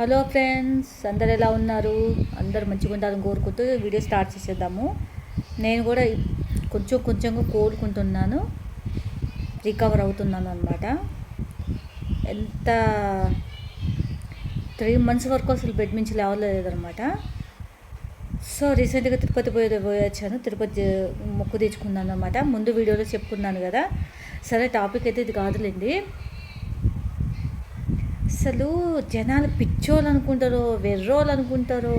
Hello friends అందరు ఎలా ఉన్నారు? అందరు మంచిగా ఉండాలని కోరుకుంటూ వీడియో స్టార్ట్ చేసేద్దాము. నేను కూడా కొంచెం కొంచెంగా కోరుకుంటున్నాను రికవర్ అవుతున్నాను అనమాట ఎంత త్రీ మంత్స్ వరకు అసలు బెడ్ నుంచి లేవలేదనమాట సో రీసెంట్గా తిరుపతి పోయే పోయి వచ్చాను తిరుపతి మొక్కు తెచ్చుకున్నాను అనమాట ముందు వీడియోలో చెప్పుకున్నాను కదా. సరే టాపిక్ అయితే ఇది కాదులేండి. అసలు జనాలు పిచ్చోళ్ళు అనుకుంటారో వెర్రోళ్ళు అనుకుంటారో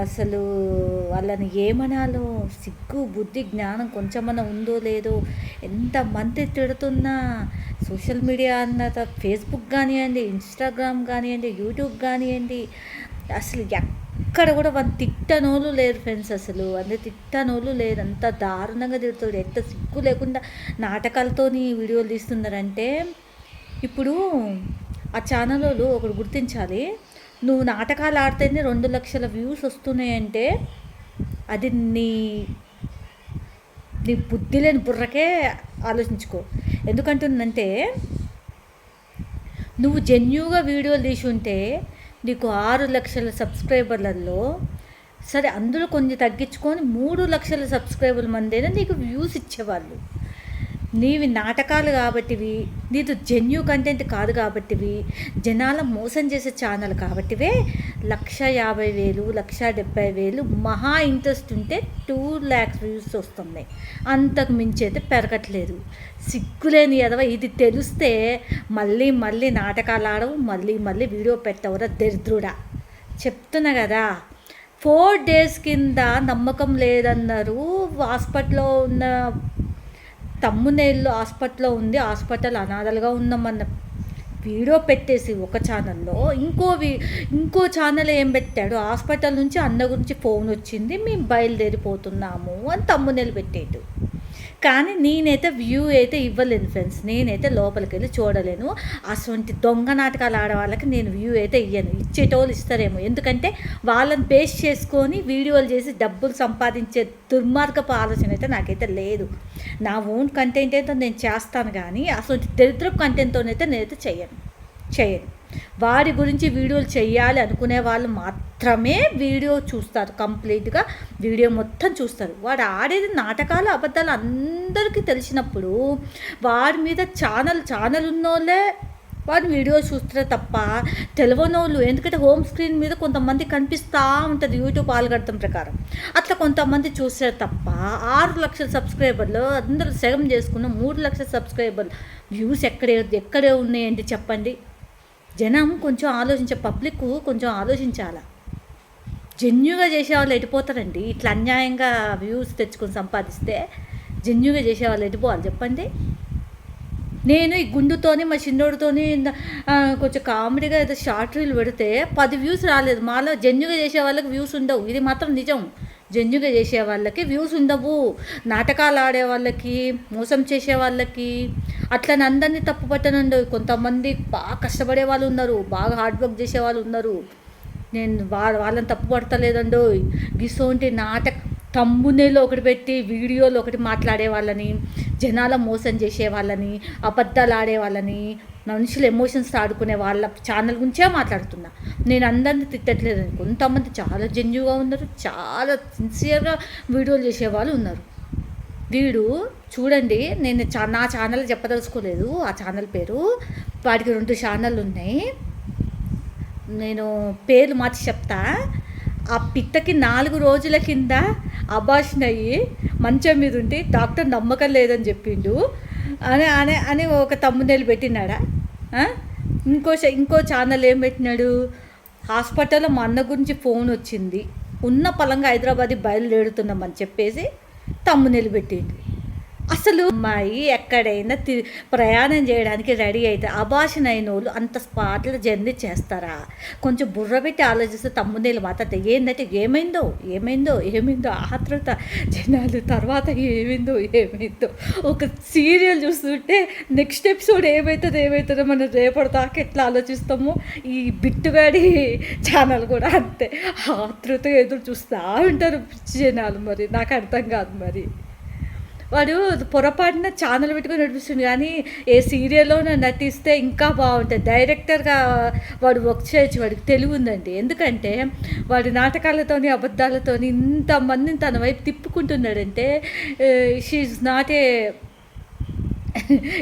అసలు వాళ్ళని ఏమనాలో సిగ్గు బుద్ధి జ్ఞానం కొంచెమన్నా ఉందో లేదో ఎంతమంది తిడుతున్నా సోషల్ మీడియా అన్న ఫేస్బుక్ కానివ్వండి ఇన్స్టాగ్రామ్ కానివ్వండి యూట్యూబ్ కానివ్వండి అసలు ఎక్కడ కూడా వాళ్ళు తిట్టనోళ్ళు లేరు ఫ్రెండ్స్ అసలు. అంటే తిట్టనోళ్ళు లేరు. అంత దారుణంగా తిడుతుంది ఎంత సిగ్గు లేకుండా నాటకాలతోని వీడియోలు తీస్తున్నారంటే ఇప్పుడు ఆ ఛానల్ వాళ్ళు ఒకటి గుర్తించాలి. నువ్వు నాటకాలు ఆడితేనే రెండు లక్షల వ్యూస్ వస్తున్నాయంటే అది నీ నీ బుద్ధి లేని బుర్రకే ఆలోచించుకో. ఎందుకంటుందంటే నువ్వు జెన్యుగా వీడియోలు తీసి ఉంటే నీకు ఆరు లక్షల సబ్స్క్రైబర్లలో సరే అందులో కొంచెం తగ్గించుకొని మూడు లక్షల సబ్స్క్రైబర్ల మందైనా నీకు వ్యూస్ ఇచ్చేవాళ్ళు. నీవి నాటకాలు కాబట్టివి నీదు జెన్యూ కంటెంట్ కాదు కాబట్టివి జనాల మోసం చేసే ఛానల్ కాబట్టివే లక్ష యాభై వేలు లక్ష డెబ్బై వేలు మహా ఇంట్రెస్ట్ ఉంటే టూ ల్యాక్స్ వ్యూస్ వస్తున్నాయి. అంతకు మించి అయితే పెరగట్లేదు. సిగ్గులేని ఎదవ ఇది తెలిస్తే మళ్ళీ మళ్ళీ నాటకాలు ఆడవు మళ్ళీ మళ్ళీ వీడియో పెట్టవరా దరిద్రుడా. చెప్తున్నా కదా ఫోర్ డేస్ కింద నమ్మకం లేదన్నారు హాస్పిటల్లో ఉన్న తమ్మునేళ్ళు హాస్పిటల్లో ఉంది హాస్పిటల్ అనాథలుగా ఉన్నామన్న వీడియో పెట్టేసి ఒక ఛానల్లో ఇంకో ఇంకో ఛానల్ ఏం పెట్టాడు? హాస్పిటల్ నుంచి అన్న గురించి ఫోన్ వచ్చింది మేము బయలుదేరిపోతున్నాము అని తమ్మునేలు పెట్టేటు కానీ నేనైతే వ్యూ అయితే ఇవ్వలేను ఫ్రెండ్స్ నేనైతే లోపలికి వెళ్ళి చూడలేను. అటువంటి దొంగ నాటకాలు ఆడవాళ్ళకి నేను వ్యూ అయితే ఇయ్యను. ఇచ్చేటోళ్ళు ఇస్తారేమో. ఎందుకంటే వాళ్ళని బేస్ చేసుకొని వీడియోలు చేసి డబ్బులు సంపాదించే దుర్మార్గపు ఆలోచన అయితే నాకైతే లేదు. నా ఓన్ కంటెంట్ అయితే నేను చేస్తాను కానీ అసలు దరిద్రపు కంటెంట్తోనైతే నేనైతే చేయను చేయరు. వారి గురించి వీడియోలు చేయాలి అనుకునే వాళ్ళు మాత్రమే వీడియో చూస్తారు. కంప్లీట్గా వీడియో మొత్తం చూస్తారు. వాడు ఆడేది నాటకాలు అబద్ధాలు అందరికీ తెలిసినప్పుడు వారి మీద ఛానల్ ఛానల్ ఉన్నోళ్ళే వారు వీడియో చూస్తారు తప్ప తెలియనోళ్ళు ఎందుకంటే హోమ్ స్క్రీన్ మీద కొంతమంది కనిపిస్తూ ఉంటుంది యూట్యూబ్ ఆల్గడతం ప్రకారం. అట్లా కొంతమంది చూసారు తప్ప ఆరు లక్షల సబ్స్క్రైబర్లు అందరూ సగం చేసుకున్న మూడు లక్షల సబ్స్క్రైబర్లు వ్యూస్ ఎక్కడే ఎక్కడే ఉన్నాయండి చెప్పండి? జనం కొంచెం ఆలోచించే పబ్లిక్ కొంచెం ఆలోచించాలా. జెన్యుగా చేసేవాళ్ళు ఎటుపోతారండి ఇట్లా అన్యాయంగా వ్యూస్ తెచ్చుకొని సంపాదిస్తే జెన్యుగా చేసేవాళ్ళు ఎటుపోవాలి చెప్పండి. నేను ఈ గుండుతోని మా చిన్నోడితోని కొంచెం కామెడీగా ఏదో షార్ట్ రీల్ పెడితే పది వ్యూస్ రాలేదు. మాలో జెన్యుగా చేసే వాళ్ళకి వ్యూస్ ఉండవు. ఇది మాత్రం నిజం. జంజుగా చేసే వాళ్ళకి వ్యూస్ ఉండవు. నాటకాలు ఆడే వాళ్ళకి మోసం చేసే వాళ్ళకి. అట్లని అందరినీ తప్పు పట్టనండి. కొంతమంది బాగా కష్టపడే వాళ్ళు ఉన్నారు. బాగా హార్డ్ వర్క్ చేసే వాళ్ళు ఉన్నారు. నేను వాళ్ళ వాళ్ళని తప్పు పడతలేదండో. గిసోంటి నాటక తమ్మునేలో ఒకటి పెట్టి వీడియోలో ఒకటి మాట్లాడే వాళ్ళని జనాల మోసం చేసే వాళ్ళని అబద్ధాలు ఆడే వాళ్ళని మనుషులు ఎమోషన్స్ ఆడుకునే వాళ్ళ ఛానల్ గురించే మాట్లాడుతున్నా. నేను అందరిని తిట్టట్లేదు కొంతమంది చాలా జెన్యుగా ఉన్నారు చాలా సిన్సియర్గా వీడియోలు చేసేవాళ్ళు ఉన్నారు. వీడు చూడండి నేను చా నా ఛానల్ చెప్పదలుచుకోలేదు ఆ ఛానల్ పేరు. వాటికి రెండు ఛానళ్ళు ఉన్నాయి. నేను పేర్లు మార్చి చెప్తా. ఆ పిత్తకి నాలుగు రోజుల కింద అబాషన్ అయ్యి మంచం మీద ఉండి డాక్టర్ నమ్మకం లేదని చెప్పిండు. అని అని అని ఒక తమ్మునేలు పెట్టినాడా? ఇంకో ఇంకో ఛానల్ ఏం పెట్టినాడు? హాస్పిటల్లో మా అన్న గురించి ఫోన్ వచ్చింది. ఉన్న పలంగా హైదరాబాద్ బయలుదేరుతున్నామని చెప్పేసి తమ్మునేలు పెట్టిండు. అసలు అమ్మాయి ఎక్కడైనా తి ప్రయాణం చేయడానికి రెడీ అయితే అభాషణ అయిన వాళ్ళు అంత స్పాట్లో జర్నీ చేస్తారా? కొంచెం బుర్ర పెట్టి ఆలోచిస్తే తమ్మునేలు మాట్లాడితే ఏంటంటే ఏమైందో ఏమైందో ఏమైందో ఆతృత జనాలు తర్వాత ఏమైందో ఏమైందో. ఒక సీరియల్ చూస్తుంటే నెక్స్ట్ ఎపిసోడ్ ఏమవుతుందో ఏమవుతుందో మనం రేపటి దాకా ఎట్లా ఆలోచిస్తామో ఈ బిట్టుగాడి ఛానల్ కూడా అంతే. ఆతృత ఎదురు చూస్తూ ఉంటారు జనాలు మరి నాకు అర్థం కాదు మరి. వాడు పొరపాటున ఛానల్ పెట్టుకొని నడిపిస్తుంది కానీ ఏ సీరియల్లో నటిస్తే ఇంకా బాగుంటుంది. డైరెక్టర్గా వాడు వర్క్ చేయొచ్చు వాడికి తెలివి ఉందండి. ఎందుకంటే వాడు నాటకాలతోని అబద్ధాలతోని ఇంతమందిని తన వైపు తిప్పుకుంటున్నాడంటే షీఈ్ నాట్ ఏ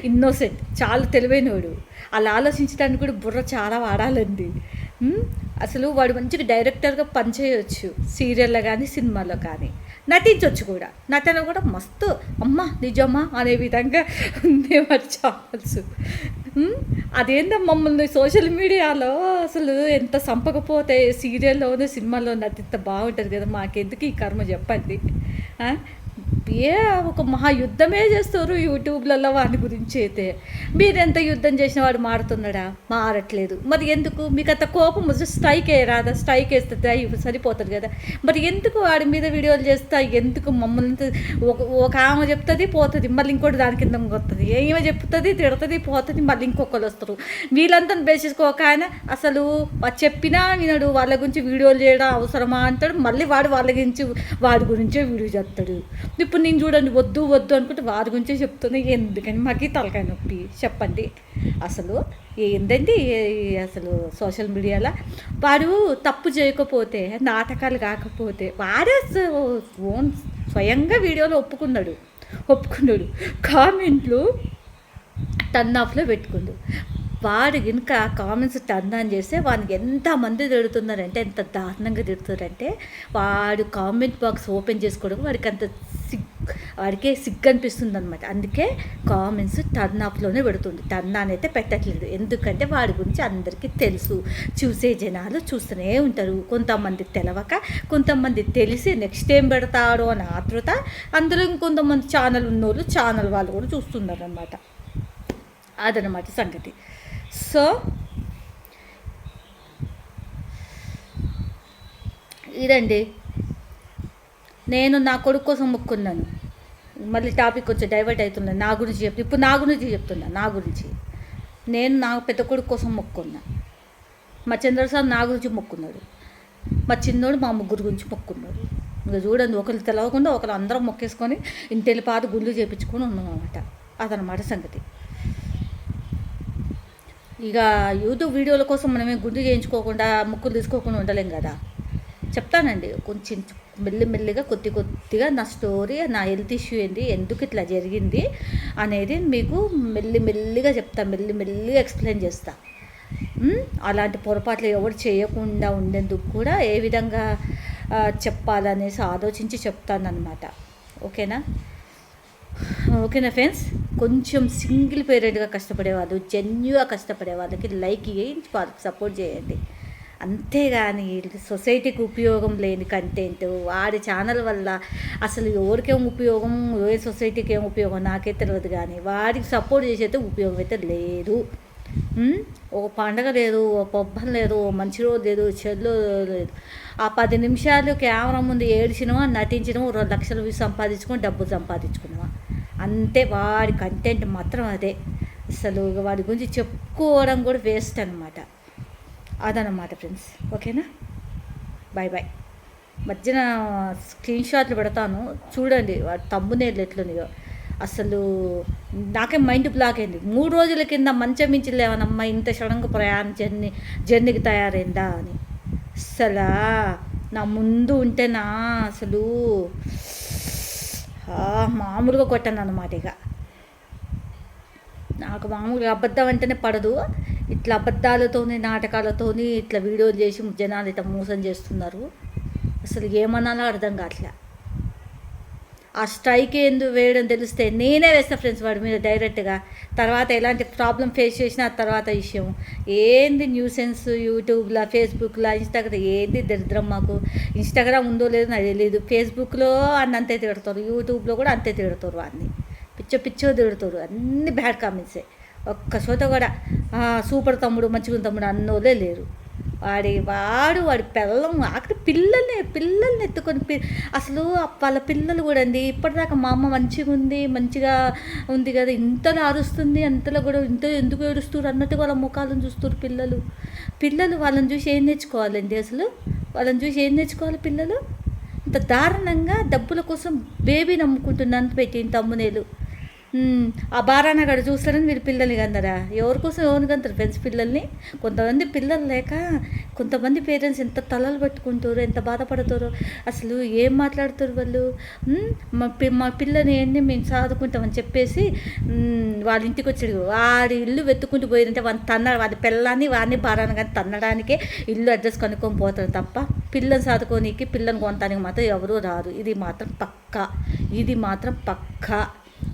ఇన్నోసెంట్. చాలా తెలివైనవాడు అలా ఆలోచించడానికి కూడా బుర్ర చాలా వాడాలండి. అసలు వాడు మంచిగా డైరెక్టర్గా పనిచేయవచ్చు సీరియల్లో కానీ సినిమాలో కానీ నటించవచ్చు కూడా. నటన కూడా మస్తు. అమ్మ నిజమా? అనే విధంగా ఉందే వాడి ఛానల్స్ అదేందో మమ్మల్ని సోషల్ మీడియాలో అసలు ఎంత సంపకపోతే సీరియల్లోనూ సినిమాలో నటిస్తే బాగుంటుంది కదా మాకెందుకు ఈ కర్మ చెప్పండి? ఏ ఒక మహా యుద్ధమే చేస్తారు యూట్యూబ్లలో వాడి గురించి అయితే. మీరెంత యుద్ధం చేసిన వాడు మారుతున్నాడా? మారట్లేదు. మరి ఎందుకు? మీకు అంత కోపం స్ట్రైక్ రాదా? స్ట్రైక్ వేస్తే దై- సరిపోతుంది కదా. మరి ఎందుకు వాడి మీద వీడియోలు చేస్తా? ఎందుకు మమ్మల్ని ఒక ఒక ఆమె చెప్తుంది పోతుంది మళ్ళీ ఇంకోటి దాని కింద వస్తుంది ఏమో చెప్తుంది తిడుతుంది పోతుంది మళ్ళీ ఇంకొకరు వస్తారు. వీళ్ళంతా బేసేసుకోక ఆయన అసలు చెప్పినా వినడు. వాళ్ళ గురించి వీడియోలు చేయడం అవసరమా అంటాడు. మళ్ళీ వాడు వాళ్ళ గురించి వాడి గురించే వీడియో చేస్తాడు. ఇప్పుడు నేను చూడండి వద్దు వద్దు అనుకుంటే వారి గురించే చెప్తుంది ఎందుకని మాకు తలకాయ నొప్పి? చెప్పండి. అసలు ఏందండి అసలు సోషల్ మీడియాలో? వాడు తప్పు చేయకపోతే నాటకాలు కాకపోతే వాడే ఓన్ స్వయంగా వీడియోలో ఒప్పుకున్నాడు. ఒప్పుకున్నాడు. కామెంట్లు టర్న్ ఆఫ్లో పెట్టుకుండు. వాడు కనుక కామెంట్స్ టర్న్ ఆన్ చేస్తే వాడిని ఎంతమంది తిడుతున్నారంటే ఎంత దారుణంగా తిడుతున్నారంటే వాడు కామెంట్ బాక్స్ ఓపెన్ చేసుకోవడం వాడికి అంత వాడికే సిగ్గు అనిపిస్తుంది అనమాట అందుకే కామెంట్స్ టర్న్ ఆఫ్లోనే పెడుతుంది. టర్న్ ఆన్ అయితే పెట్టట్లేదు. ఎందుకంటే వాడి గురించి అందరికీ తెలుసు. చూసే జనాలు చూస్తూనే ఉంటారు. కొంతమంది తెలవక కొంతమంది తెలిసి నెక్స్ట్ ఏం పెడతాడో అని ఆతృత అందులో ఇంకొంతమంది ఛానల్ ఉన్నోళ్ళు ఛానల్ వాళ్ళు కూడా చూస్తున్నారు అనమాట అదనమాట సంగతి. సో ఇదండి. నేను నా కొడుకు కోసం మొక్కున్నాను. మళ్ళీ టాపిక్ వచ్చి డైవర్ట్ అవుతున్నాను నా గురించి చెప్తే ఇప్పుడు నా గురించి చెప్తున్నా నా గురించి. నేను నా పెద్ద కొడుకు కోసం మొక్కున్నా. మా చంద్రసార్ నా గురించి మొక్కున్నాడు. మా చిన్నోడు మా ముగ్గురు గురించి మొక్కున్నాడు. ఇంకా చూడండి ఒకరు తెలవకుండా ఒకరు అందరం మొక్కేసుకొని ఇంటి పాత గుళ్ళు చేపించుకొని ఉన్నాం అనమాట అదనమాట సంగతి. ఇక యూట్యూబ్ వీడియోల కోసం మనమే గుండు చేయించుకోకుండా ముక్కులు తీసుకోకుండా ఉండలేం కదా? చెప్తానండి కొంచెం మెల్లిమెల్లిగా కొద్ది కొద్దిగా నా స్టోరీ నా హెల్త్ ఇష్యూ ఏంటి ఎందుకు ఇట్లా జరిగింది అనేది మీకు మెల్లిమెల్లిగా చెప్తా మెల్లిమెల్లిగా ఎక్స్ప్లెయిన్ చేస్తా. అలాంటి పొరపాట్లు ఎవరు చేయకుండా ఉండేందుకు కూడా ఏ విధంగా చెప్పాలనేసి ఆలోచించి చెప్తానన్నమాట. ఓకేనా? ఓకేనా ఫ్రెండ్స్? కొంచెం సింగిల్ పేరెంట్గా కష్టపడే వాళ్ళు జెన్యుగా కష్టపడే వాళ్ళకి లైక్ చేయించి వాళ్ళకి సపోర్ట్ చేయండి. అంతేగాని సొసైటీకి ఉపయోగం లేని కంటెంట్ వాడి ఛానల్ వల్ల అసలు ఎవరికేం ఉపయోగం ఏ సొసైటీకి ఏం ఉపయోగం నాకే తెలియదు కానీ వాడికి సపోర్ట్ చేసేది ఉపయోగం అయితే లేదు. ఒక పండగ లేదు ఓ పబ్బం లేదు ఓ మంచి రోజు లేదు చెల్లు లేదు. ఆ పది నిమిషాలు కెమెరా ముందు ఏడిచినవా నటించినవా రెండు లక్షలు సంపాదించుకొని డబ్బులు సంపాదించుకున్నావా అంతే వాడి కంటెంట్ మాత్రం అదే. అసలు వాడి గురించి చెప్పుకోవడం కూడా వేస్ట్ అనమాట అదనమాట ఫ్రెండ్స్. ఓకేనా? బాయ్ బాయ్ మధ్యన స్క్రీన్ షాట్లు పెడతాను. చూడండి వాడి తమ్మునేళ్ళు ఎట్లున్నాయో. అసలు నాకే మైండ్ బ్లాక్ అయింది. మూడు రోజుల కింద మంచం మించి లేవనమ్మా ఇంత సడన్గా ప్రయాణం జర్నీ జర్నీకి తయారైందా అని. అసలు నా ముందు ఉంటేనా అసలు? ఆ, మామూలుగా కొట్టాను అనమాట ఇక. నాకు మామూలుగా అబద్ధం అంటేనే పడదు. ఇట్లా అబద్ధాలతోని నాటకాలతోని ఇట్లా వీడియోలు చేసి జనాలు ఇట్లా మోసం చేస్తున్నారు. అసలు ఏమనాలో అర్థం కావట్లే. ఆ స్ట్రైక్ ఎందు వేయడం తెలిస్తే నేనే వేస్తా ఫ్రెండ్స్ వాడి మీద డైరెక్ట్గా. తర్వాత ఎలాంటి ప్రాబ్లం ఫేస్ చేసినా తర్వాత విషయం. ఏంది న్యూసెన్స్ యూట్యూబ్లో ఫేస్బుక్లో ఇన్స్టాగ్రామ్ ఏంది దరిద్రం మాకు. ఇన్స్టాగ్రామ్ ఉందో లేదో నాకు తెలియదు ఫేస్బుక్లో అన్ని అంతే తిడతారు. యూట్యూబ్లో కూడా అంతే తిడతారు వాడిని. పిచ్చో పిచ్చో తిడతారు. అన్ని బ్యాడ్ కామెంట్సే. ఒక్క చోట కూడా సూపర్ తమ్ముడు మంచిగా తమ్ముడు అన్నోలే లేరు. వాడి వాడు వాడి పిల్లం అక్కడ పిల్లల్ని పిల్లల్ని ఎత్తుకొని పి- అసలు వాళ్ళ పిల్లలు కూడా అండి ఇప్పటిదాకా మా అమ్మ మంచిగా ఉంది మంచిగా ఉంది కదా ఇంతలో అరుస్తుంది అంతలో కూడా ఇంత ఎందుకు ఏడుస్తారు అన్నట్టు వాళ్ళ ముఖాలను చూస్తారు పిల్లలు. పిల్లలు వాళ్ళని చూసి ఏం నేర్చుకోవాలండి అసలు? వాళ్ళని చూసి ఏం నేర్చుకోవాలి పిల్లలు? ఇంత దారుణంగా డబ్బుల కోసం బేబీ నమ్ముకుంటున్నాను పెట్టిన తమ్మునేలు. ఆ బారాన గడ చూస్తారని వీళ్ళు పిల్లల్ని కందరా ఎవరి కోసం ఎవరిని కంటారు ఫ్రెండ్స్ పిల్లల్ని? కొంతమంది పిల్లలు లేక కొంతమంది పేరెంట్స్ ఎంత తలలు పెట్టుకుంటారు ఎంత బాధపడతారు అసలు ఏం మాట్లాడుతారు వాళ్ళు? మా పి మా పిల్లని ఏంటి మేము చదువుకుంటామని చెప్పేసి వాళ్ళ ఇంటికి వచ్చాడు. వాడి ఇల్లు వెతుక్కుంటూ పోయిందంటే వాడిని తన్న వాడి పిల్లాన్ని వాడిని బారాన కానీ తన్నడానికే ఇల్లు అడ్రస్ కనుక్కొని పోతారు తప్ప పిల్లని చదువుకోనికి పిల్లని కొనడానికి మాత్రం ఎవరూ రారు. ఇది మాత్రం పక్కా. ఇది మాత్రం పక్కా.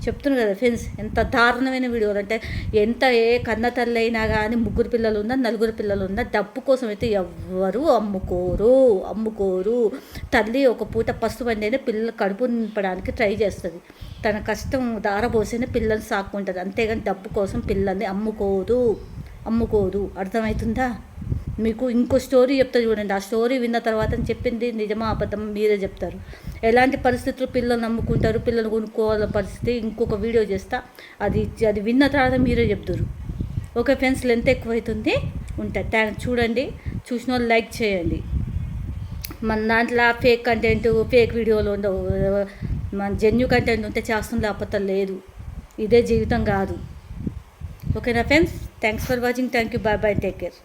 చెప్తున్నాను కదా ఫ్రెండ్స్ ఎంత దారుణమైన వీడియోలు అంటే ఎంత ఏ కన్న తల్లి అయినా కానీ ముగ్గురు పిల్లలు ఉన్నా నలుగురు పిల్లలు ఉన్నా డబ్బు కోసం అయితే ఎవ్వరు అమ్ముకోరు అమ్ముకోరు. తల్లి ఒక పూట పసుపు వండినే పిల్లలు కడుపు నింపడానికి ట్రై చేస్తుంది. తన కష్టం దారబోసిన పిల్లల్ని సాక్కుంటుంది. అంతేగాని డబ్బు కోసం పిల్లల్ని అమ్ముకోదు. అమ్ముకోదు. అర్థమవుతుందా? మీకు ఇంకో స్టోరీ చెప్తా చూడండి. ఆ స్టోరీ విన్న తర్వాత చెప్పింది నిజమా అబద్ధం మీరే చెప్తారు. ఎలాంటి పరిస్థితులు పిల్లలు నమ్ముకుంటారు పిల్లలు కొనుక్కోవాల పరిస్థితి ఇంకొక వీడియో చేస్తా. అది అది విన్న తర్వాత మీరే చెప్తారు. ఓకే ఫ్రెండ్స్ లెంత్ ఎక్కువైతుంది. ఉంటా థ్యాంక్ చూడండి చూసిన వాళ్ళు లైక్ చేయండి. మన దాంట్లో ఫేక్ కంటెంట్ ఫేక్ వీడియోలు ఉండవు మన జెన్యు కంటెంట్ ఉంటే చేస్తుంది లేకపోతే లేదు. ఇదే జీవితం కాదు. ఓకేనా friends thanks for watching thank you bye bye take care